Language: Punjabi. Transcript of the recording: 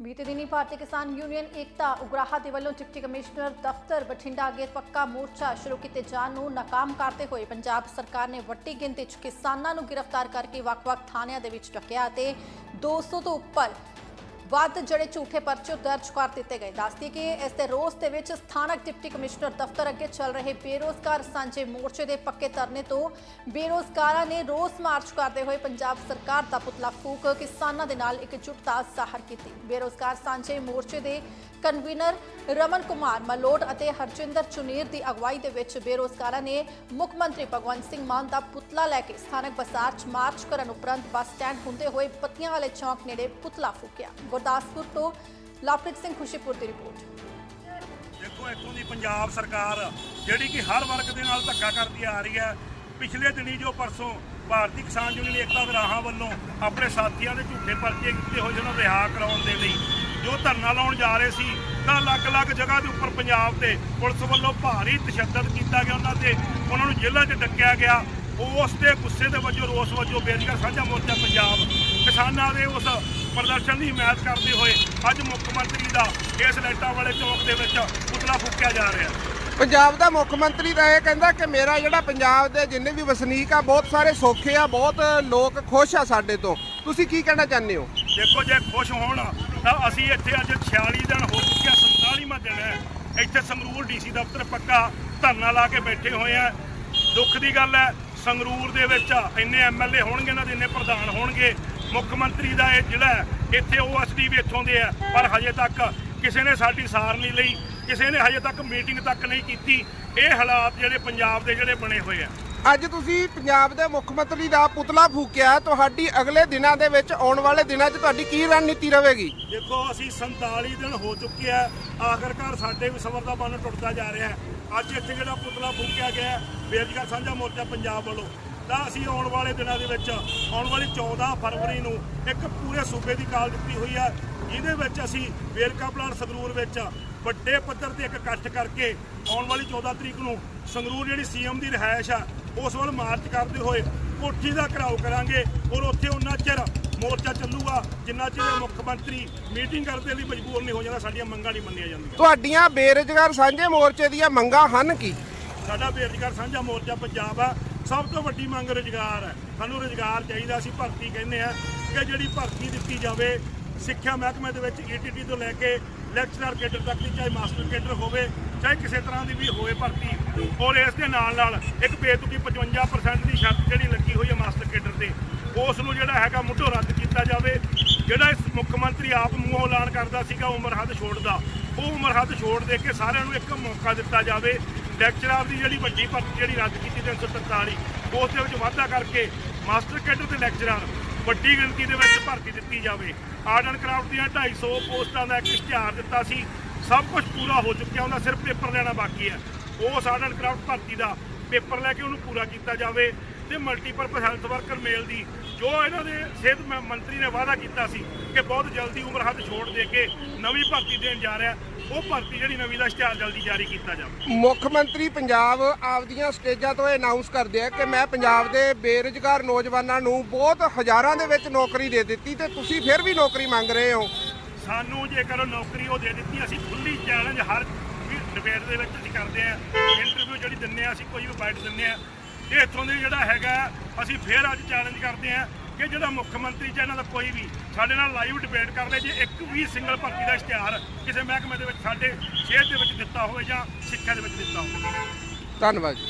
ਬੀਤੇ ਦਿਨੀ ਭਾਰਤੀ ਕਿਸਾਨ ਯੂਨੀਅਨ ਏਕਤਾ ਉਗਰਾਹਾ ਦੇ ਵੱਲੋਂ ਡਿਪਟੀ ਕਮਿਸ਼ਨਰ ਦਫ਼ਤਰ ਬਠਿੰਡਾ ਅੱਗੇ ਪੱਕਾ ਮੋਰਚਾ ਸ਼ੁਰੂ ਕੀਤੇ ਜਾਣ ਨੂੰ ਨਾਕਾਮ ਕਰਦੇ ਹੋਏ ਪੰਜਾਬ ਸਰਕਾਰ ਨੇ ਵੱਡੀ ਗਿਣਤੀ 'ਚ ਕਿਸਾਨਾਂ ਨੂੰ ਗ੍ਰਿਫਤਾਰ ਕਰਕੇ ਵੱਖ-ਵੱਖ ਥਾਣਿਆਂ ਦੇ ਵਿੱਚ ਡੱਕਿਆ ਅਤੇ 200 ਤੋਂ ਉੱਪਰ ਵੱਧ ਜਿਹੜੇ ਝੂਠੇ ਪਰਚੇ ਦਰਜ ਕਰ ਦਿੱਤੇ ਗਏ। ਦੱਸਦੀ ਕਿ ਇਸ ਦੇ ਰੋਸ ਦੇ ਵਿੱਚ ਸਥਾਨਕ ਡਿਪਟੀ ਕਮਿਸ਼ਨਰ ਦਫ਼ਤਰ ਅੱਗੇ ਚੱਲ ਰਹੇ ਬੇਰੋਜ਼ਗਾਰ ਸਾਂਝੇ ਮੋਰਚੇ ਦੇ ਪੱਕੇ ਧਰਨੇ ਤੋਂ ਬੇਰੋਜ਼ਗਾਰਾਂ ਨੇ ਰੋਸ ਮਾਰਚ ਕਰਦੇ ਹੋਏ ਪੰਜਾਬ ਸਰਕਾਰ ਦਾ ਪੁਤਲਾ ਫੂਕ ਕਿਸਾਨਾਂ ਦੇ ਨਾਲ ਇਕਜੁੱਟਤਾ ਜ਼ਾਹਰ ਕੀਤੀ। ਬੇਰੋਜ਼ਗਾਰ ਸਾਂਝੇ ਮੋਰਚੇ ਦੇ ਕਨਵੀਨਰ ਰਮਨ ਕੁਮਾਰ, ਮਲੋਟ ਅਤੇ ਹਰਜਿੰਦਰ ਚੁਨੀਰ ਦੀ ਅਗਵਾਈ ਦੇ ਵਿੱਚ ਬੇਰੋਜ਼ਗਾਰਾਂ ਨੇ ਮੁੱਖ ਮੰਤਰੀ ਭਗਵੰਤ ਸਿੰਘ ਮਾਨ ਦਾ ਪੁਤਲਾ ਲੈ ਕੇ ਸਥਾਨਕ ਬਾਜ਼ਾਰ 'ਚ ਮਾਰਚ ਕਰਨ ਉਪਰੰਤ ਬੱਸ ਸਟੈਂਡ ਹੁੰਦੇ ਹੋਏ ਪੱਤੀਆਂ ਵਾਲੇ ਚੌਂਕ ਨੇੜੇ ਪੁਤਲਾ ਫੂਕਿਆ। ਗੁਰਦਾਸਪੁਰ ਤੋਂ ਲਵਪ੍ਰੀਤ ਸਿੰਘ ਖੁਸ਼ੀਪੁਰ ਦੀ ਰਿਪੋਰਟ। ਦੇਖੋ, ਇੱਥੋਂ ਦੀ ਪੰਜਾਬ ਸਰਕਾਰ ਜਿਹੜੀ ਕਿ ਹਰ ਵਰਗ ਦੇ ਨਾਲ ਧੱਕਾ ਕਰਦੀ ਆ ਰਹੀ ਹੈ, ਪਿਛਲੇ ਦਿਨੀ ਜੋ ਪਰਸੋਂ ਭਾਰਤੀ ਕਿਸਾਨ ਯੂਨੀਅਨ ਏਕਤਾ ਵਿਰਾਹਾਂ ਵੱਲੋਂ ਆਪਣੇ ਸਾਥੀਆਂ ਦੇ ਝੂਠੇ ਪਰਚੇ ਕੀਤੇ ਹੋਏ ਜਿਹਨਾਂ ਰਿਹਾ ਕਰਾਉਣ ਦੇ ਲਈ ਜੋ ਧਰਨਾ ਲਾਉਣ ਜਾ ਰਹੇ ਸੀ, ਤਾਂ ਅਲੱਗ-ਅਲੱਗ ਜਗ੍ਹਾ ਦੇ ਉੱਪਰ ਪੰਜਾਬ ਤੇ ਪੁਲਿਸ ਵੱਲੋਂ ਭਾਰੀ ਤਸ਼ੱਦਦ ਕੀਤਾ ਗਿਆ ਉਹਨਾਂ ਤੇ, ਉਹਨਾਂ ਨੂੰ ਜੇਲ੍ਹਾਂ 'ਚ ਡੱਕਿਆ ਗਿਆ। ਉਸ ਦੇ ਗੁੱਸੇ ਦੇ ਵਜੋਂ, ਰੋਸ ਵਜੋਂ ਬੇਰੁਜ਼ਗਾਰ ਸਾਂਝਾ ਮੋਰਚਾ ਪੰਜਾਬ ਕਿਸਾਨਾਂ ਦੇ ਉਸ ਪ੍ਰਦਰਸ਼ਨ ਦੀ ਹਮਾਇਤ ਕਰਦੇ ਹੋਏ ਅੱਜ ਮੁੱਖ ਮੰਤਰੀ ਦਾ ਇਸ ਲਾਈਟਾਂ ਵਾਲੇ ਚੌਕ ਦੇ ਵਿੱਚ ਪੁਤਲਾ ਫੂਕਿਆ ਜਾ ਰਿਹਾ ਪੰਜਾਬ ਦਾ ਮੁੱਖ ਮੰਤਰੀ ਤਾਂ ਇਹ ਕਹਿੰਦਾ ਕਿ ਮੇਰਾ ਜਿਹੜਾ ਪੰਜਾਬ ਦੇ ਜਿੰਨੇ ਵੀ ਵਸਨੀਕ ਆ ਬਹੁਤ ਸਾਰੇ ਸੌਖੇ ਆ ਬਹੁਤ ਲੋਕ ਖੁਸ਼ ਆ ਸਾਡੇ ਤੋਂ। ਤੁਸੀਂ ਕੀ ਕਹਿਣਾ ਚਾਹੁੰਦੇ ਹੋ? ਦੇਖੋ ਜੇ ਖੁਸ਼ ਹੋਣ ਤਾਂ ਅਸੀਂ ਇੱਥੇ ਅੱਜ 46 ਦਿਨ ਹੋ ਚੁੱਕਿਆ 47ਵਾਂ ਦਿਨ ਹੈ। ਇੱਥੇ ਸੰਗਰੂਰ ਡੀਸੀ ਦਫ਼ਤਰ ਪੱਕਾ ਧਰਨਾ ਲਾ ਕੇ ਬੈਠੇ ਹੋਏ ਆ। ਦੁੱਖ ਦੀ ਗੱਲ ਹੈ ਸੰਗਰੂਰ ਦੇ ਵਿੱਚ ਇੰਨੇ ਐਮਐਲਏ ਹੋਣਗੇ ਇਹਨਾਂ ਦੇ ਇੰਨੇ ਪ੍ਰਧਾਨ ਹੋਣਗੇ। ਮੁੱਖ ਮੰਤਰੀ ਦਾ ਇਹ ਜ਼ਿਲ੍ਹਾ ਹੈ ਇੱਥੇ ਓਐਸਡੀ ਵੀ ਇੱਥੋਂ ਦੇ ਆ ਪਰ ਹਜੇ ਤੱਕ ਕਿਸੇ ਨੇ ਸਾਡੀ ਸਾਰ ਨਹੀਂ ਲਈ ਕਿਸੇ ਨੇ ਹਜੇ ਤੱਕ ਮੀਟਿੰਗ ਤੱਕ ਨਹੀਂ ਕੀਤੀ। ਇਹ ਹਾਲਾਤ ਜਿਹੜੇ ਪੰਜਾਬ ਦੇ ਜਿਹੜੇ ਬਣੇ ਹੋਏ ਆ। ਅੱਜ ਤੁਸੀਂ ਪੰਜਾਬ ਦੇ ਮੁੱਖ ਮੰਤਰੀ ਦਾ ਪੁਤਲਾ ਫੂਕਿਆ ਤੁਹਾਡੀ ਅਗਲੇ ਦਿਨਾਂ ਦੇ ਵਿੱਚ ਆਉਣ ਵਾਲੇ ਦਿਨਾਂ 'ਚ ਤੁਹਾਡੀ ਕੀ ਰਣਨੀਤੀ ਰਹੇਗੀ? ਦੇਖੋ ਅਸੀਂ 47 ਦਿਨ ਹੋ ਚੁੱਕੇ ਆ। ਆਖਰਕਾਰ ਸਾਡੇ ਵੀ ਸਬਰ ਦਾ ਬੰਨ ਟੁੱਟਦਾ ਜਾ ਰਿਹਾ ਅੱਜ ਇੱਥੇ ਜਿਹੜਾ ਪੁਤਲਾ ਫੂਕਿਆ ਗਿਆ ਬੇਰੁਜ਼ਗਾਰ ਸਾਂਝਾ ਮੋਰਚਾ ਪੰਜਾਬ ਵੱਲੋਂ। ਤਾਂ ਅਸੀਂ ਆਉਣ ਵਾਲੇ ਦਿਨਾਂ ਦੇ ਵਿੱਚ ਆਉਣ ਵਾਲੀ 14 ਫਰਵਰੀ ਨੂੰ ਇੱਕ ਪੂਰੇ ਸੂਬੇ ਦੀ ਕਾਲ ਦਿੱਤੀ ਹੋਈ ਹੈ। ਜਿਹਦੇ ਵਿੱਚ ਅਸੀਂ ਵੇਰਕਾ ਪਲਾਂਟ ਸੰਗਰੂਰ ਵਿੱਚ ਵੱਡੇ ਪੱਧਰ ਤੇ ਇੱਕ ਇਕੱਠ ਕਰਕੇ ਆਉਣ ਵਾਲੀ 14 ਤਰੀਕ ਨੂੰ ਸੰਗਰੂਰ ਜਿਹੜੀ ਸੀਐਮ ਦੀ ਰਿਹਾਇਸ਼ ਆ ਉਸ ਵੱਲ ਮਾਰਚ ਕਰਦੇ ਹੋਏ ਕੋਠੀ ਦਾ ਘਰਾਓ ਕਰਾਂਗੇ ਔਰ ਉੱਥੇ ਉਹਨਾਂ ਚਿਰ ਮੋਰਚਾ ਚੱਲੂਗਾ ਜਿੰਨਾ ਚਿਰ ਮੁੱਖ ਮੰਤਰੀ ਮੀਟਿੰਗ ਕਰਦੇ ਲਈ ਮਜਬੂਰ ਨਹੀਂ ਹੋ ਜਾਂਦਾ ਸਾਡੀਆਂ ਮੰਗਾਂ ਨਹੀਂ ਮੰਨੀਆਂ ਜਾਂਦੀਆਂ। ਤੁਹਾਡੀਆਂ ਬੇਰੁਜ਼ਗਾਰ ਸਾਂਝੇ ਮੋਰਚੇ ਦੀਆਂ ਮੰਗਾਂ ਹਨ ਕੀ? ਸਾਡਾ ਬੇਰੁਜ਼ਗਾਰ ਸਾਂਝਾ ਮੋਰਚਾ ਪੰਜਾਬ ਆ ਸਭ ਤੋਂ ਵੱਡੀ ਮੰਗ ਰੁਜ਼ਗਾਰ ਹੈ। ਸਾਨੂੰ ਰੁਜ਼ਗਾਰ ਚਾਹੀਦਾ, ਅਸੀਂ ਭਰਤੀ ਕਹਿੰਦੇ ਆ ਕਿ ਜਿਹੜੀ ਭਰਤੀ ਦਿੱਤੀ ਜਾਵੇ, ਸਿੱਖਿਆ ਮਹਿਕਮੇ ਦੇ ਵਿੱਚ ਈਟੀਟੀ ਤੋਂ ਲੈ ਕੇ ਲੈਕਚਰਰ ਕੇਡਰ ਤੱਕ ਦੀ, ਚਾਹੇ ਮਾਸਟਰ ਕੇਡਰ ਹੋਵੇ, ਚਾਹੇ ਕਿਸੇ ਤਰ੍ਹਾਂ ਦੀ ਵੀ ਹੋਵੇ ਭਰਤੀ, ਔਰ ਇਸ ਦੇ ਨਾਲ ਨਾਲ ਇੱਕ ਬੇਤੁਕੀ 55% ਦੀ ਸ਼ਰਤ ਜਿਹੜੀ ਲੱਗੀ ਹੋਈ ਹੈ ਮਾਸਟਰ ਕੇਡਰ ਤੇ, ਉਸ ਨੂੰ ਜਿਹੜਾ ਹੈਗਾ ਮੁੱਢੋਂ ਰੱਦ ਕੀਤਾ ਜਾਵੇ। ਜਿਹੜਾ ਮੁੱਖ ਮੰਤਰੀ ਆਪ ਮੂੰਹੋਂ ਐਲਾਨ ਕਰਦਾ ਸੀਗਾ ਉਮਰ ਹੱਦ ਛੋੜ ਦਾ ਉਹ ਉਮਰ ਹੱਦ ਛੋੜ ਦੇ ਕੇ ਸਾਰਿਆਂ ਨੂੰ ਇੱਕ ਮੌਕਾ ਦਿੱਤਾ ਜਾਵੇ ਲੈਕਚਰਰ ਦੀ ਜਿਹੜੀ ਵੱਡੀ ਭਰਤੀ ਜਿਹੜੀ ਰੱਦ ਕੀਤੀ 343 ਉਸ ਦੇ ਵਿੱਚ ਵਾਧਾ ਕਰਕੇ ਮਾਸਟਰ ਕੈਡਰ ਤੇ ਲੈਕਚਰਰ ਵੱਡੀ ਗਿਣਤੀ ਦੇ ਵਿੱਚ ਭਰਤੀ ਦਿੱਤੀ ਜਾਵੇ। ਆਰਟ ਐਂਡ ਕਰਾਫਟ ਦੀਆਂ 250 ਪੋਸਟਾਂ ਦਾ ਇੱਕ ਇਸ਼ਤਿਹਾਰ ਦਿੱਤਾ ਸੀ। ਸਭ ਕੁਝ ਪੂਰਾ ਹੋ ਚੁੱਕਿਆ, ਉਹਦਾ ਸਿਰਫ ਪੇਪਰ ਲੈਣਾ ਬਾਕੀ ਹੈ। ਉਸ ਆਰਟ ਐਂਡ ਕਰਾਫਟ ਭਰਤੀ ਦਾ ਪੇਪਰ ਲੈ ਕੇ ਉਹਨੂੰ ਪੂਰਾ ਕੀਤਾ ਜਾਵੇ ਤੇ ਮਲਟੀਪਰਪਸ ਹੈਲਥ ਵਰਕਰ ਮੇਲ ਦੀ, ਜੋ ਇਹਨਾਂ ਦੇ ਸਿਹਤ ਮੰਤਰੀ ਨੇ ਵਾਅਦਾ ਕੀਤਾ ਸੀ ਕਿ ਬਹੁਤ ਜਲਦੀ ਉਮਰ ਹੱਦ ਛੋੜ ਦੇ ਕੇ ਨਵੀਂ ਭਰਤੀ ਦੇਣ ਜਾ ਰਿਹਾ। ਉਹ ਭਰਤੀ ਜਿਹੜੀ ਨਵੀਂ ਦਾ ਇਸ਼ਤਿਹਾਰ ਜਲਦੀ ਜਾਰੀ ਕੀਤਾ ਜਾਵੇ। ਮੁੱਖ ਮੰਤਰੀ ਪੰਜਾਬ ਆਪਦੀਆਂ ਸਟੇਜਾਂ ਤੋਂ ਅਨਾਉਂਸ ਕਰਦੇ ਆ ਕਿ ਮੈਂ ਪੰਜਾਬ ਦੇ ਬੇਰੁਜ਼ਗਾਰ ਨੌਜਵਾਨਾਂ ਨੂੰ ਬਹੁਤ ਹਜ਼ਾਰਾਂ ਦੇ ਵਿੱਚ ਨੌਕਰੀ ਦੇ ਦਿੱਤੀ ਤੇ ਤੁਸੀਂ ਫਿਰ ਵੀ ਨੌਕਰੀ ਮੰਗ ਰਹੇ ਹੋ। ਸਾਨੂੰ ਜੇਕਰ ਉਹ ਨੌਕਰੀ ਉਹ ਦੇ ਦਿੱਤੀ ਅਸੀਂ ਖੁੱਲੀ ਚੈਲੰਜ ਹਰ ਡਿਬੇਟ ਦੇ ਵਿੱਚ ਅਸੀਂ ਕਰਦੇ ਆ। ਇੰਟਰਵਿਊ ਜਿਹੜੀ ਦਿੰਨੇ ਆ ਅਸੀਂ ਕੋਈ ਵੀ ਬਾਈਟ ਦਿੰਨੇ ਆ। ਇਹ ਇੱਥੋਂ ਦੇ ਜਿਹੜਾ ਹੈਗਾ ਅਸੀਂ ਫੇਰ ਅੱਜ ਚੈਲੰਜ ਕਰਦੇ ਆ। ਕਿ ਜਿਹੜਾ ਮੁੱਖ ਮੰਤਰੀ ਜਾਂ ਇਹਨਾਂ ਦਾ ਕੋਈ ਵੀ ਸਾਡੇ ਨਾਲ ਲਾਈਵ ਡਿਬੇਟ ਕਰਦੇ ਜੇ ਇੱਕ ਵੀ ਸਿੰਗਲ ਭਰਤੀ ਦਾ ਇਸ਼ਤਿਹਾਰ ਕਿਸੇ ਮਹਿਕਮੇ ਦੇ ਵਿੱਚ ਸਾਡੇ ਸ਼ਹਿਰ ਦੇ ਵਿੱਚ ਦਿੱਤਾ ਹੋਵੇ ਜਾਂ ਸਿੱਖਿਆ ਦੇ ਵਿੱਚ ਦਿੱਤਾ ਹੋਵੇ। ਧੰਨਵਾਦ ਜੀ।